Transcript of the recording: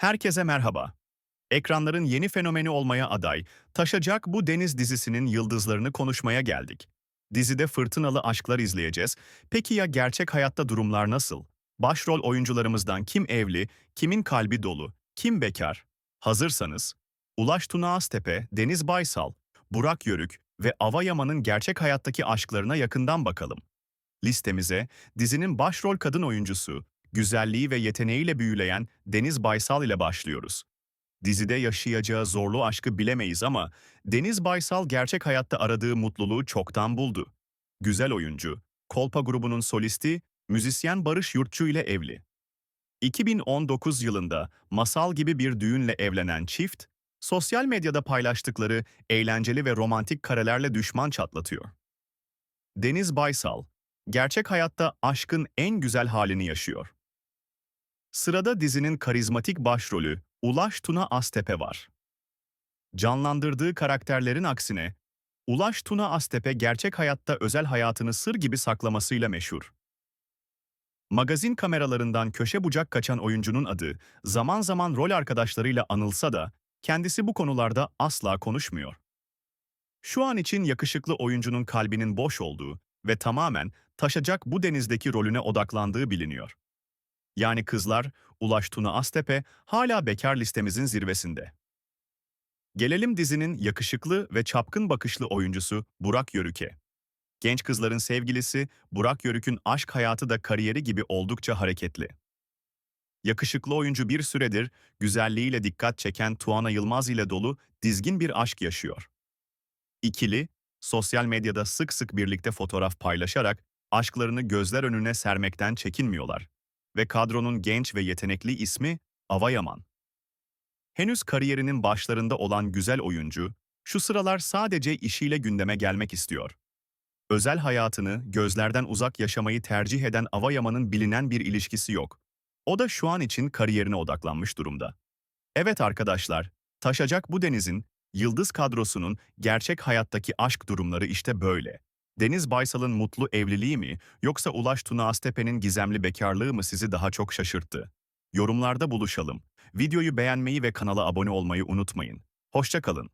Herkese merhaba. Ekranların yeni fenomeni olmaya aday, Taşacak Bu Deniz dizisinin yıldızlarını konuşmaya geldik. Dizide fırtınalı aşklar izleyeceğiz. Peki ya gerçek hayatta durumlar nasıl? Başrol oyuncularımızdan kim evli, kimin kalbi dolu, kim bekar? Hazırsanız, Ulaş Tuna Aztepe, Deniz Baysal, Burak Yörük ve Ava Yaman'ın gerçek hayattaki aşklarına yakından bakalım. Listemize dizinin başrol kadın oyuncusu, güzelliği ve yeteneğiyle büyüleyen Deniz Baysal ile başlıyoruz. Dizide yaşayacağı zorlu aşkı bilemeyiz ama Deniz Baysal gerçek hayatta aradığı mutluluğu çoktan buldu. Güzel oyuncu, Kolpa grubunun solisti, müzisyen Barış Yurtçu ile evli. 2019 yılında masal gibi bir düğünle evlenen çift, sosyal medyada paylaştıkları eğlenceli ve romantik karelerle düşman çatlatıyor. Deniz Baysal, gerçek hayatta aşkın en güzel halini yaşıyor. Sırada dizinin karizmatik başrolü Ulaş Tuna Aztepe var. Canlandırdığı karakterlerin aksine, Ulaş Tuna Aztepe gerçek hayatta özel hayatını sır gibi saklamasıyla meşhur. Magazin kameralarından köşe bucak kaçan oyuncunun adı zaman zaman rol arkadaşlarıyla anılsa da kendisi bu konularda asla konuşmuyor. Şu an için yakışıklı oyuncunun kalbinin boş olduğu ve tamamen taşacak bu denizdeki rolüne odaklandığı biliniyor. Yani kızlar, Ulaş Tuna Aztepe hala bekar listemizin zirvesinde. Gelelim dizinin yakışıklı ve çapkın bakışlı oyuncusu Burak Yörük'e. Genç kızların sevgilisi Burak Yörük'ün aşk hayatı da kariyeri gibi oldukça hareketli. Yakışıklı oyuncu bir süredir güzelliğiyle dikkat çeken Tuana Yılmaz ile dolu dizgin bir aşk yaşıyor. İkili, sosyal medyada sık sık birlikte fotoğraf paylaşarak aşklarını gözler önüne sermekten çekinmiyorlar. Ve kadronun genç ve yetenekli ismi Ava Yaman. Henüz kariyerinin başlarında olan güzel oyuncu, şu sıralar sadece işiyle gündeme gelmek istiyor. Özel hayatını gözlerden uzak yaşamayı tercih eden Ava Yaman'ın bilinen bir ilişkisi yok. O da şu an için kariyerine odaklanmış durumda. Evet arkadaşlar, taşacak bu denizin, yıldız kadrosunun gerçek hayattaki aşk durumları işte böyle. Deniz Baysal'ın mutlu evliliği mi yoksa Ulaş Tuna Aztepe'nin gizemli bekarlığı mı sizi daha çok şaşırttı? Yorumlarda buluşalım. Videoyu beğenmeyi ve kanala abone olmayı unutmayın. Hoşça kalın.